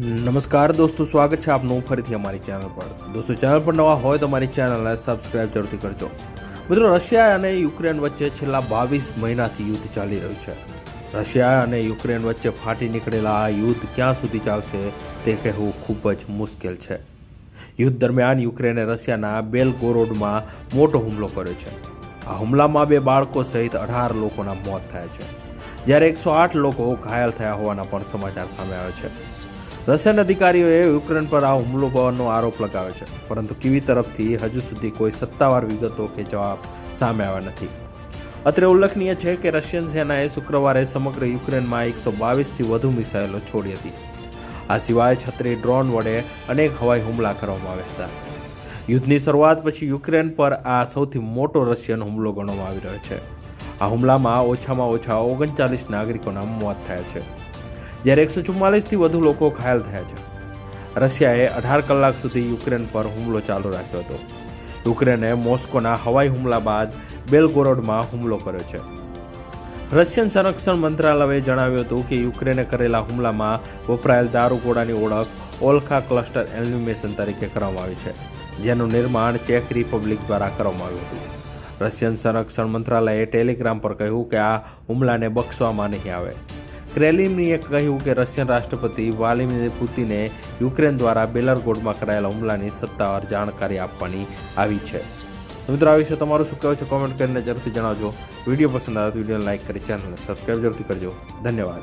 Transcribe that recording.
નમસ્કાર દોસ્તો, સ્વાગત છે આપનું ફરીથી અમારી ચેનલ પર. દોસ્તો, ચેનલ પર નવા હોય તો અમારી ચેનલને સબસ્ક્રાઇબ જરૂરથી કરજો. મિત્રો, રશિયા અને યુક્રેન વચ્ચે છેલ્લા બાવીસ મહિનાથી યુદ્ધ ચાલી રહ્યું છે. રશિયા અને યુક્રેન વચ્ચે ફાટી નીકળેલા આ યુદ્ધ ક્યાં સુધી ચાલશે તે કહેવું ખૂબ જ મુશ્કેલ છે. યુદ્ધ દરમિયાન યુક્રેને રશિયાના બેલગોરોડમાં મોટો હુમલો કર્યો છે. આ હુમલામાં બે બાળકો સહિત અઢાર લોકોના મોત થયા છે. જ્યારે એકસો આઠ લોકો ઘાયલ થયા હોવાના પણ સમાચાર સામે આવ્યા છે. રશિયન અધિકારીઓએ યુક્રેન પર આ હુમલો કરવાનો આરોપ લગાવ્યો છે. પરંતુ કીવી તરફથી હજુ સુધી કોઈ સત્તાવાર વિગતો કે જવાબ સામે આવ્યા નથી. અત્રે ઉલ્લેખનીય છે કે રશિયન સેનાએ શુક્રવારે સમગ્ર યુક્રેનમાં એકસો બાવીસથી વધુ મિસાઇલો છોડી હતી. આ સિવાય છત્રી ડ્રોન વડે અનેક હવાઈ હુમલા કરવામાં આવ્યા હતા. યુદ્ધની શરૂઆત પછી યુક્રેન પર આ સૌથી મોટો રશિયન હુમલો ગણવામાં આવી રહ્યો છે. આ હુમલામાં ઓછામાં ઓછા ઓગણચાલીસ નાગરિકોના મોત થયા છે. જ્યારે એકસો ચુમ્માલીસથી વધુ લોકો ઘાયલ થયા છે. રશિયાએ અઢાર કલાક સુધી યુક્રેન પર હુમલો ચાલુ રાખ્યો હતો. યુક્રેને મોસ્કોના હવાઈ હુમલા બાદ બેલગોરોડમાં હુમલો કર્યો છે. રશિયન સંરક્ષણ મંત્રાલયે જણાવ્યું હતું કે યુક્રેને કરેલા હુમલામાં વપરાયેલ દારૂગોળાની ઓળખ ઓલ્ખા ક્લસ્ટર એલ્યુમિનેશન તરીકે કરવામાં આવી છે, જેનું નિર્માણ ચેક રિપબ્લિક દ્વારા કરવામાં આવ્યું હતું. રશિયન સંરક્ષણ મંત્રાલયે ટેલિગ્રામ પર કહ્યું કે આ હુમલાને બક્ષવામાં નહીં આવે. ક્રેલિમનીએ કહ્યું કે રશિયન રાષ્ટ્રપતિ વ્લાદિમીર પુતિને યુક્રેન દ્વારા બેલરગોડમાં કરાયેલા હુમલાની સત્તાવાર જાણકારી આપવાની આવી છે. મિત્રો આ વિશે તમારું શું કહેવું છે? કોમેન્ટ કરીને જરૂરથી જણાવજો. વીડિયો પસંદ આવે તો વિડીયોને લાઇક કરી, ચેનલને સબસ્ક્રાઈબ જરૂરથી કરજો. ધન્યવાદ.